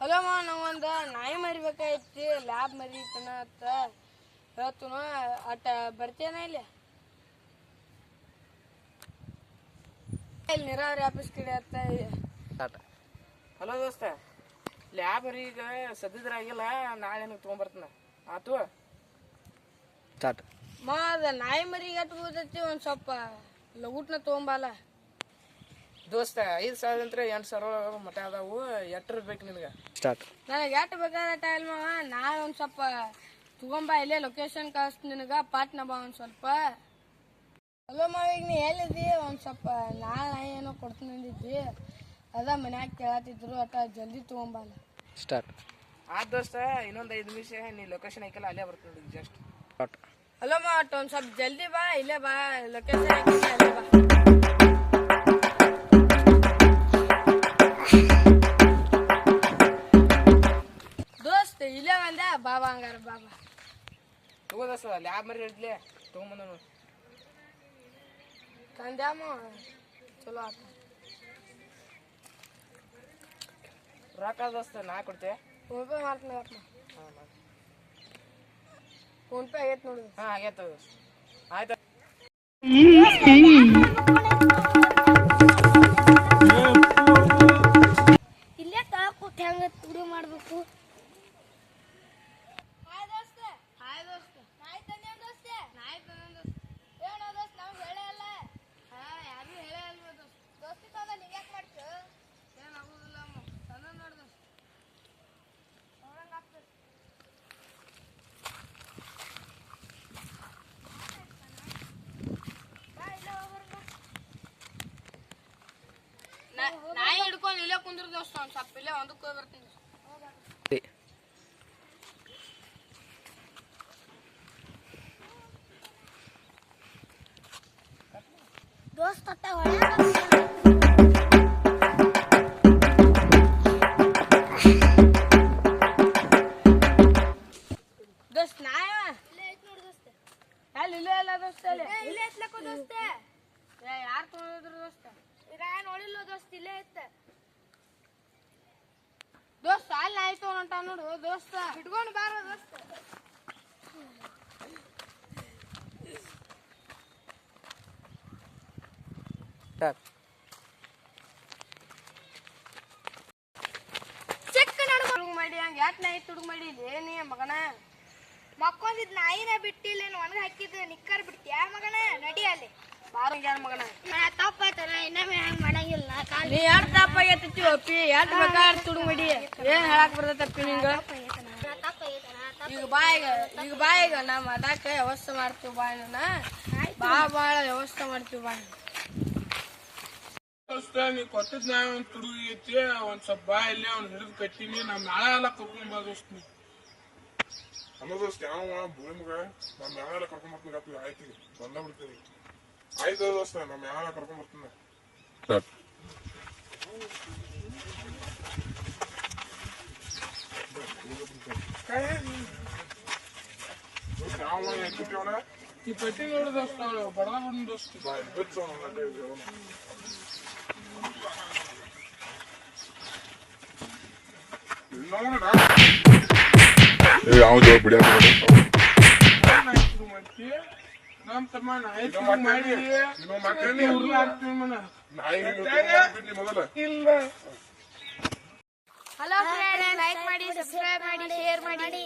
Hello ಮಾ ನಾವೊಂದು ನಾಯಿ ಮರಿಬೇಕಾಯ್ತಿ ಲ್ಯಾಬ್ ಮರಿತನ ಅಂತ ಹೇಳ್ತನು ಅಟ್ಟ ಬರ್ತೇನ ಇಲ್ಲಿ? ಇಲ್ಲಿ ನೀರಾವರಿ ಆಫೀಸ್ ಕಡೆ ಅಂತ ಹಲೋ ದೋಸ್ತ ಲ್ಯಾಬ್ ಈಗ ಸದ್ಯದ್ರಾಗಿಲ್ಲ ನಾಳೆ ನಿಮ್ಗೆ ತೊಗೊಂಬರ್ತನ. ಆತು? ಮಾ ಅದ ನಾಯಿ ಮರಿಗೆ ಅಟ್ ಬೀಳ್ತೈತಿ ಒಂದು ಸ್ವಲ್ಪ ಲಗುಟ್ನ ತೊಗೊಂಬಲ್ಲ ದೋಸ್ತ ಐದು ಸಾವಿರ ಅಂತ ಎಂಟು ಸಾವಿರ ಮಠ ಅದಾವು. ಎಟ್ರ ಬೇಕು ನಿನಗೆ? ಸ್ಟಾರ್ಟ್ ನನಗೆ ಎಷ್ಟು ಬೇಕಾದ ಟೈಲ್ ಮಾವ ನಾಳೆ ಒಂದು ಸ್ವಲ್ಪ ತಗೊಂಬ ಇಲ್ಲೇ ಲೊಕೇಶನ್ ಕಳಿಸ್ತೀನಿ ನಿನಗೆ. ಪಾಟ್ನ ಬಾ ಒಂದು ಸ್ವಲ್ಪ. ಹಲೋ ಮಾವ ಈಗ ನೀ ಎಲ್ಲಿದ್ದಿ ಒಂದು ಸ್ವಲ್ಪ ನಾಳೆ ನಾಯಿ ಏನೋ ಕೊಡ್ತೀನಿ ಅಂದಿದ್ದಿ. ಅದ ಮನ್ಯಾಗ ಕೇಳತ್ತಿದ್ರು ಅಟ ಜಲ್ದಿ ತಗೊಂಬಲ್ಲ ಸ್ಟಾರ್ಟ್ ಆ ದೋಸ್ತ ಇನ್ನೊಂದು ಐದು ನಿಮಿಷ ನೀ ಲೊಕೇಶನ್ ಐಕಲ್ಲ ಅಲ್ಲೇ ಬರ್ತೀನಿ ಜಸ್ಟ್ ಸ್ಟಾರ್ಟ್ ಹಲೋ ಮಾವ ಅಟ್ ಒಂದು ಸ್ವಲ್ಪ ಜಲ್ದಿ ಬಾ ಇಲ್ಲೇ ಬಾ ಲೊಕೇಶನ್ ಅಲ್ಲೇ ಬಾ. ತಗೋ ದೋಸ್ತ ಲ್ಯಾಬ್ ಮರಿ ಹಿಡ್ಲಿ ತೊಗೊಂಬಂದ ತಂದ್ಯಾಮ ಚಲೋ ಆತ. ರೊಕ್ಕ ದೋಸ್ತ ನಾ ಕೊಡ್ತೆ. ಫೋನ್ ಪೇ ಮಾಡ್ತೀನಿ ಅಪ್ಪ. ಹಾಂ ಮಾಡಿ ಫೋನ್ ಪೇ ಆಗೈತೆ ನೋಡಿ. ಹಾಂ ಆಗೈತೆ ಆಯ್ತು. ಇಲ್ಲೇ ಕೂತ್ ಹೆಂಗ ತುಡಿ ಮಾಡ್ಬೇಕು ಹಾಯ್ ದೋಸ್ತ ಹಾಯ್ ದೋಸ್ತ ನಾಯಿ ತಂದೆ ದೋಸ್ತ ನಾಯಿ ತಂದೆ ದೋಸ್ತ ಏನೋ ದೋಸ್ತ ನಾವು ಹೇಳೇ ಅಲ್ಲ ಹಾ ಯಾರು ಹೇಳೇ ಅಲ್ವ ದೋಸ್ತ ದೋಸ್ತಿ ತಂದ ನಿಂಗೆ ಯಾಕೆ ಮಾಡ್ತು ಏನು ಆಗುದಿಲ್ಲ ಅಮ್ಮ ತಂದ ನೋಡು ದೋಸ್ತ ನೋಡಂಗ ಆಗ್ತದೆ ನಾಯಿ ಹಿಡ್ಕೊಂಡು ಇಲ್ಲೇ ಕುಂದ್ರ ದೋಸ್ತ ಒಂದು ಸ್ವಲ್ಪ ಇಲ್ಲೇ ಒಂದಕ್ಕೆ ಹೋಗಿ ಬರ್ತೀನಿ. ದೋಸ್ತ. ದೋಸ್ತ ನಾಯ? ಇಲ್ಲೇ ಐತ್ ದೋಸ್ತ. ಅಲ್ಲಿ ಇಲ್ಲೇ ಇಲ್ಲ ದೋಸ್ತ ಇಲ್ಲೇ ಐತ್ಲಕ್ಕ ದೋಸ್ತ. ಯಾರು ತೊಗೊಂಡ್ರು ದೋಸ್ತ? ಈಗ ನೋಡಿಲ್ಲ ದೋಸ್ತ ಇಲ್ಲೇ ಐತ ದೋಸ್ತ ಅಲ್ಲಿ ಆಯ್ತು ಅಂತ ನೋಡು, ದೋಸ್ತ. ಹಿಡ್ಕೊಂಡು ಬಾರ ದೋಸ್ತ. ತುಡುಗ್ ಮಾಡಿ ಹಂಗ ಯಾಕೆ ನಾಯಿ ತುಡುಗ್ ಮಾಡಿ ಏನಿ ಮಗನ? ಮಕ್ಕೊಂದಿದ್ ನಾಯಿನ ಬಿಟ್ಟಿಲ್ಲ ಒಣಗ ಹಾಕಿದ್ ನಿಕ್ಕರ್ ಬಿಡ್ತೀಯ ಮಗನ? ನಡಿ ಅಲ್ಲಿ. ನೀ ಎಷ್ಟು ತಪ್ಪ ಆಗೈತಿ ಒಪ್ಪಿ? ಎಷ್ಟು ಬೇಕಾದ್ರೆ ತುಡುಮಡಿ ಮಾಡಿ ಏನ್ ಹೇಳಕ್ ಬರ್ತೈತಪ್ಪಿ ನಿಂಗ? ಈಗ ಬಾಯಿಗ ಈಗ ಬಾಯಿಗ ನಮ್ಮ ಅದಕ್ಕೆ ವ್ಯವಸ್ಥೆ ಮಾಡ್ತೀವಿ ಬಾ ಬಾ ಭಾಳ ವ್ಯವಸ್ಥೆ ಮಾಡ್ತೀವಿ ಬಾ ದೋಸ್ತ ನೀ ಕೊಟ್ಟಿದ್ ನಾ ಒಂದ್ ತುಡುಗಿ ಐತಿ ಒಂದ್ ಸ್ವಲ್ಪ ಬಾಯಲ್ಲಿ ಅವ್ನ ಹಿಡಿದು ಕಟ್ಟಿನಿ ನಮ್ ನಾಳೆ ಎಲ್ಲ ಕರ್ಕೊಂಡ್ ಬಾ ದೋಸ್ತ ನೀ. ದೋಸ್ತ ಯಾವ ಭೂಮಿ ಮಗ? ನಮ್ಮ ಯಾವೆಲ್ಲ ಕರ್ಕೊಂಡ್ ಬರ್ತೀನಿ ಆಯ್ತು ಬಂದ ಬಿಡ್ತೀನಿ. ಆಯ್ತು ದೋಸ್ತ ನಮ್ಮ ಯಾವೆಲ್ಲ ಕರ್ಕೊಂಡ್ ಬರ್ತೀನಿ ದೋಸ್ತ ಯಾವ ಮನೆ ಎತ್ತಿಟ್ಟವನ ಈ ಪಟ್ಟಿ ನೋಡು ದೋಸ್ತ ಬಡದ ಬಿಡ್ ನಮ್ ತಮ್ಮ ನಾಯಿ ಮಾಡಿ ಇಲ್ಲ ಹಲೋ ಫ್ರೆಂಡ್ಸ್ ಲೈಕ್ ಮಾಡಿ ಸಬ್ಸ್ಕ್ರೈಬ್ ಮಾಡಿ ಶೇರ್ ಮಾಡಿ.